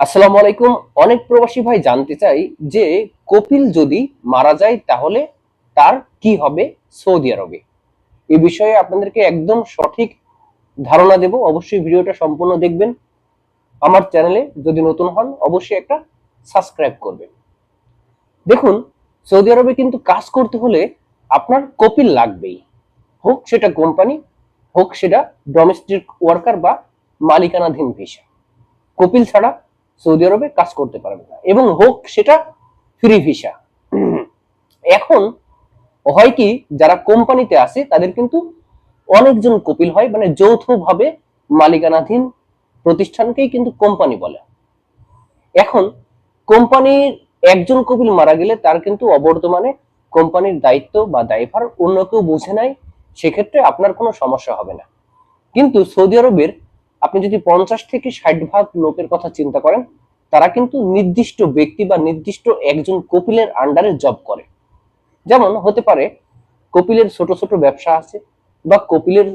আসসালামু আলাইকুম। অনেক প্রবাসী ভাই জানতে চাই যে কপিল যদি মারা যায় তাহলে তার কি হবে সৌদি আরবে? এই বিষয়ে আপনাদেরকে একদম সঠিক ধারণা দেব। অবশ্যই ভিডিওটা সম্পূর্ণ দেখবেন। আমার চ্যানেলে যদি নতুন হন, অবশ্যই একটা সাবস্ক্রাইব করবেন। দেখুন, সৌদি আরবে কিন্তু কাজ করতে হলে আপনার কপিল লাগবেই। হোক সেটা কোম্পানি, হোক সেটা ডোমেস্টিক ওয়ার্কার বা মালিকানাধীন ভিসা কপিল ছাড়া সৌদি আরবে কাজ করতে পারবে না। এবং হোক, সেটা ফ্রি ভিসা এখন হয় কি, যারা কোম্পানিতে আছে, তাদের কিন্তু অনেকজন কপিল হয় মানে যৌথভাবে মালিকানাধীন প্রতিষ্ঠানকেই কিন্তু কোম্পানি বলে। এখন কোম্পানির একজন কপিল মারা গেলে তার কিন্তু অবর্তমানে কোম্পানির দায়িত্ব বা দায়ভার অন্য কেউ বুঝে নেয়, সেক্ষেত্রে আপনার কোনো সমস্যা হবে না। কিন্তু সৌদি আরবের আপনি যদি পঞ্চাশ থেকে ষাট ভাগ লোকের কথা চিন্তা করেন, তারা কিন্তু নির্দিষ্ট ব্যক্তি বা নির্দিষ্ট একজন কপিলের আন্ডারে জব করে। যেমন হতে পারে, কপিলের ছোট ছোট ব্যবসা আছে বা কপিলের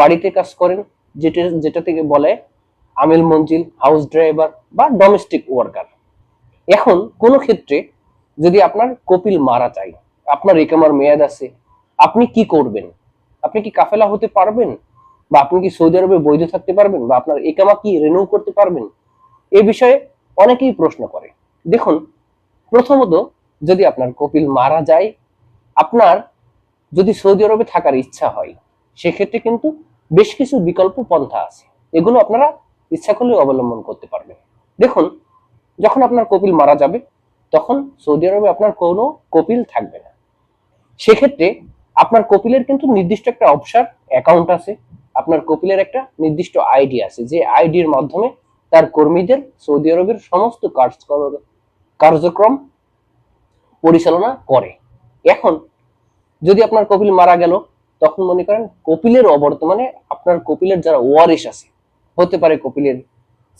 বাড়িতে কাজ করেন, যেটা যেটা থেকে বলে আমিল মঞ্জিল হাউস ড্রাইভার বা ডোমেস্টিক ওয়ার্কার এখন কোন ক্ষেত্রে যদি আপনার কপিল মারা যায়, আপনার একামার মেয়াদ আছে, আপনি কি করবেন? আপনি কি কাফেলা হতে পারবেন? বা আপনি কি সৌদি আরবে বৈধ থাকতে পারবেন বা আপনার একামা কি রিনিউ করতে পারবেন? এ বিষয়ে অনেকেই প্রশ্ন করে। দেখুন, প্রথমত যদি আপনার কপিল মারা যায়, আপনার যদি সৌদি আরবে থাকার ইচ্ছা হয়, সেক্ষেত্রে কিন্তু বেশ কিছু বিকল্প পন্থা আছে। এগুলো আপনারা ইচ্ছা করলে অবলম্বন করতে পারবেন। দেখুন, যখন আপনার কপিল মারা যাবে, তখন সৌদি আরবে আপনার কোনো কপিল থাকবে না। সেক্ষেত্রে আপনার কপিলের কিন্তু নির্দিষ্ট একটা অবসর অ্যাকাউন্ট আছে। আপনার কপিলের একটা নির্দিষ্ট আইডি আছে, যে আইডির মাধ্যমে তার কর্মীদের সৌদি আরবের সমস্ত কার্যক্রম পরিচালনা করে। এখন যদি আপনার কপিল মারা গেল, তখন মনে করেন কপিলের অবর্তমানে আপনার কপিলের যারা ওয়ারিশ আছে, হতে পারে কপিলের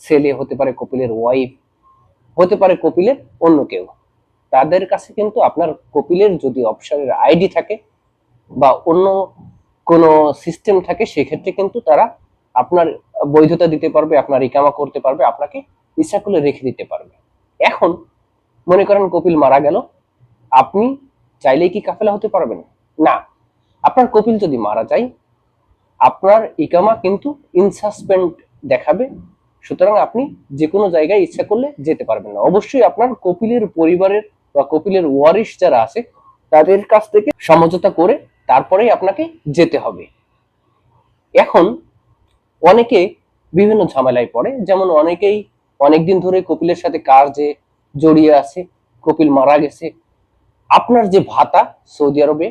ছেলে, হতে পারে কপিলের ওয়াইফ হতে পারে কপিলের অন্য কেউ, তাদের কাছে কিন্তু আপনার কপিলের যদি অপশনের আইডি থাকে বা অন্য কোনো সিস্টেম থাকে, সেক্ষেত্রে কিন্তু তারা আপনার বৈধতা দিতে পারবে, আপনার ইকামা করতে পারবে, আপনাকে ইচ্ছা করলে রেখে দিতে পারবে। এখন মনে করেন কপিল মারা গেল, আপনি চাইলেই কি কাফেলা হতে পারবেন? না। আপনার কপিল যদি মারা যায়, আপনার ইকামা কিন্তু ইনসাসপেন্ড দেখাবে, সুতরাং আপনি যে কোনো জায়গায় ইচ্ছা করলে যেতে পারবেন না। অবশ্যই আপনার কপিলের পরিবারের বা কপিলের ওয়ারিশ যারা আছে, তাদের কাছ থেকে সমঝোতা করে তারপরেই আপনাকে যেতে হবে। এখন অনেকে বিভিন্ন ঝামেলায় পড়ে, যেমন অনেকেই অনেকদিন ধরে কপিলের সাথে কাজে জড়িয়ে আছে, কপিল মারা গেছে। আপনার যে ভাতা সৌদি আরবে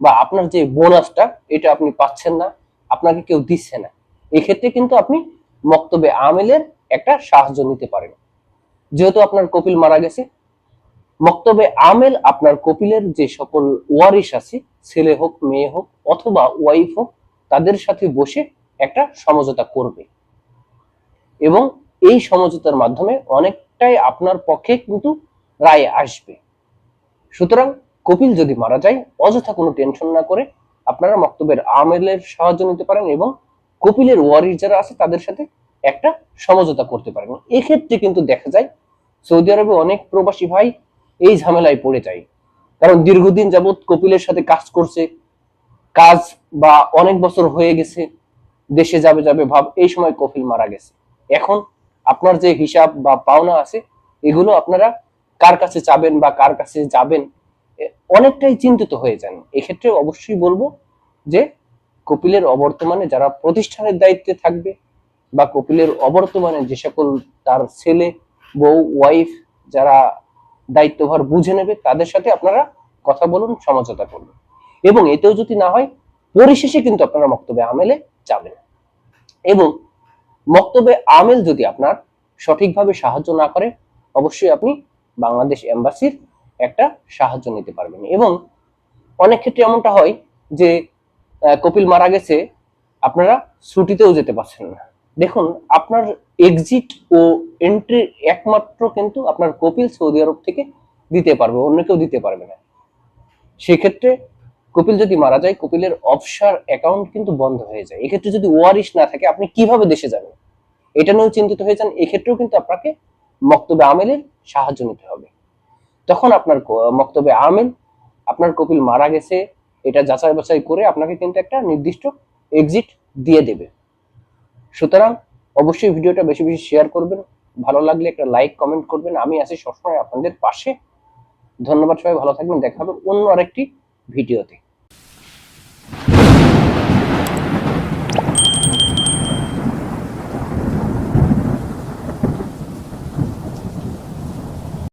বা আপনার যে বোনাসটা, এটা আপনি পাচ্ছেন না, আপনাকে কেউ দিচ্ছে না। এক্ষেত্রে কিন্তু আপনি মক্তবে আমেলের একটা সাহায্য নিতে পারেন। যেহেতু আপনার কপিল মারা গেছে মক্তবে আমেল আপনার কপিলের যে সকল ওয়ারিশ আছে, ছেলে হোক, মেয়ে হোক, অথবা ওয়াইফ হোক, তাদের সাথে বসে একটা সমঝোতা করবে। এবং এই সমঝোতার মাধ্যমে অনেকটাই আপনার পক্ষে কিন্তু রায় আসবে। সুতরাং কপিল যদি মারা যায়, অযথা কোনো টেনশন না করে আপনারা মক্তবের আমেলের সাহায্য নিতে পারেন এবং কপিলের ওয়ারিশ যারা আছে, তাদের সাথে একটা সমঝোতা করতে পারেন। এক্ষেত্রে কিন্তু দেখা যায়, সৌদি আরবে অনেক প্রবাসী ভাই এই ঝামেলায় পড়ে যায় কারণ দীর্ঘদিন যাবৎ কপিলের সাথে কাজ করছে, কাজ বা অনেক বছর হয়ে গেছে, দেশে যাবে যাবে ভাব, এই সময় কপিল মারা গেছে। এখন আপনার যে হিসাব বা পাওনা আছে, এগুলো আপনারা কার কাছে চাবেন বা কার কাছে যাবেন অনেকটাই চিন্তিত হয়ে যান। এক্ষেত্রে অবশ্যই বলব যে কপিলের অবর্তমানে যারা প্রতিষ্ঠানের দায়িত্বে থাকবে বা কপিলের অবর্তমানে যে সকল তার ছেলে, বউ ওয়াইফ যারা দায়িত্বভার বুঝে নেবে, তাদের সাথে আপনারা কথা বলুন, সমঝোতা করুন। এবং এতেও যদি না হয়, পরিশেষে কিন্তু আপনারা মক্তবে আমেলে যাবেন। এবং মক্তবে আমেল যদি আপনার সঠিকভাবে সাহায্য না করে, অবশ্যই আপনি বাংলাদেশ এম্বাসির একটা সাহায্য নিতে পারবেন। এবং অনেক ক্ষেত্রে এমনটা হয় যে কপিল মারা গেছে, আপনারা ছুটিতেও যেতে পারছেন না। দেখুন, আপনার এক্সিট ও এন্ট্রি একমাত্র কিন্তু আপনার কপিল সৌদি আরব থেকে দিতে পারবে, অন্য কেউ দিতে পারবে না। সেক্ষেত্রে কপিল যদি মারা যায়, কপিলের অফশার অ্যাকাউন্ট কিন্তু বন্ধ হয়ে যায়। এক্ষেত্রে যদি ওয়ারিশ না থাকে, আপনি কীভাবে দেশে যাবেন? এটা নিয়েও চিন্তিত হয়ে যান। এক্ষেত্রেও কিন্তু আপনাকে মক্তবে আমেলের সাহায্য নিতে হবে। তখন আপনার মক্তবে আমেল আপনার কপিল মারা গেছে, এটা যাচাই বাছাই করে আপনাকে কিন্তু একটা নির্দিষ্ট এক্সিট দিয়ে দেবে। সুতরাং অবশ্যই ভিডিওটা বেশি বেশি শেয়ার করবেন। ভালো লাগলে একটা লাইক কমেন্ট করবেন। আমি আছি সবসময় আপনাদের পাশে। ধন্যবাদ সবাই, ভালো থাকবেন। দেখা হবে অন্য আরেকটি ভিডিওতে।